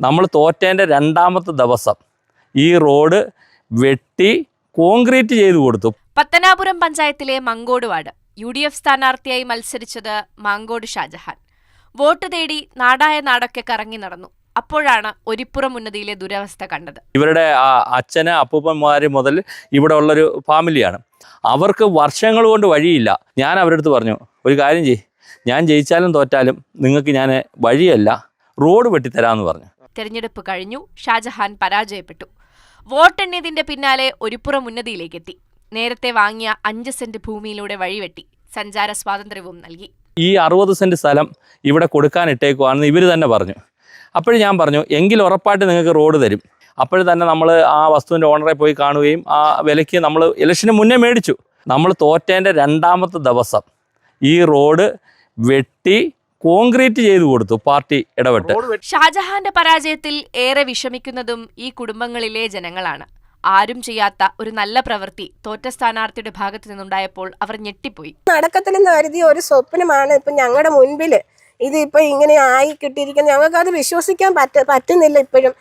നമ്മൾ തോറ്റേന്റെ രണ്ടാമത്തെ ദിവസം ഈ റോഡ് വെട്ടി കോൺക്രീറ്റ് ചെയ്തു കൊടുത്തു. പത്തനാപുരം പഞ്ചായത്തിലെ Mankode ward U D F സ്ഥാനാർത്ഥിയായി മത്സരിച്ചത് മാങ്കോട് ഷാജഹാൻ. വോട്ട് തേടി നാടായ നാടൊക്കെ കറങ്ങി നടന്നു. അപ്പോഴാണ് ഒരിപ്പുറം ഉന്നതിയിലെ ദുരവസ്ഥ കണ്ടത്. ഇവരുടെ ആ അച്ഛന് അപ്പൂപ്പന്മാർ മുതൽ ഇവിടെ ഉള്ളൊരു ഫാമിലിയാണ്. അവർക്ക് വർഷങ്ങൾ കൊണ്ട് വഴിയില്ല. ഞാൻ അവരുടെ അടുത്ത് പറഞ്ഞു ഒരു കാര്യം ചെയ്യ്. ഞാൻ ജയിച്ചാലും തോറ്റാലും നിങ്ങൾക്ക് ഞാൻ വഴിയല്ല. റോഡ് വെട്ടിത്തരാമെന്ന് പറഞ്ഞു. തെരഞ്ഞെടുപ്പ് കഴിഞ്ഞു. ഷാജഹാൻ പരാജയപ്പെട്ടു. വോട്ടെണ്ണിയതിന്റെ പിന്നാലെ ഒരുപുറം ഉന്നതിയിലേക്കെത്തി. നേരത്തെ വാങ്ങിയ അഞ്ച് സെന്റ് ഭൂമിയിലൂടെ വഴിവെട്ടി. സഞ്ചാര സ്വാതന്ത്ര്യവും നൽകി. ഈ അറുപത് സെന്റ് സ്ഥലം ഇവിടെ കൊടുക്കാൻ ഇട്ടേക്കുവാണെന്ന് ഇവർ തന്നെ പറഞ്ഞു. അപ്പോഴും ഞാൻ പറഞ്ഞു എങ്കിൽ ഉറപ്പായിട്ട് നിങ്ങൾക്ക് റോഡ് തരും. അപ്പോൾ തന്നെ നമ്മൾ ആ വസ്തുവിന്റെ ഓണറെ പോയി കാണുകയും ആ വിലയ്ക്ക് നമ്മൾ ഇലക്ഷന് മുന്നേ മേടിച്ചു. നമ്മൾ തോറ്റേന്റെ രണ്ടാമത്തെ ദിവസം ഈ റോഡ് വെട്ടി കോൺക്രീറ്റ് ചെയ്തു കൊടുത്തു പാർട്ടി ഇടപെട്ട്. ഷാജഹാന്റെ പരാജയത്തിൽ ഏറെ വിഷമിക്കുന്നതും ഈ കുടുംബങ്ങളിലെ ജനങ്ങളാണ്. ആരും ചെയ്യാത്ത ഒരു നല്ല പ്രവൃത്തി തോറ്റ സ്ഥാനാർത്ഥിയുടെ ഭാഗത്തു നിന്നുണ്ടായപ്പോൾ അവർ ഞെട്ടിപ്പോയി. നടക്കത്തിലെന്ന് കരുതിയ ഒരു സ്വപ്നമാണ് ഇപ്പൊ ഞങ്ങളുടെ മുൻപിൽ. ഇത് ഇപ്പൊ ഇങ്ങനെ ആയി കിട്ടിയിരിക്കുന്നത് ഞങ്ങൾക്ക് അത് വിശ്വസിക്കാൻ പറ്റ പറ്റുന്നില്ല ഇപ്പോഴും.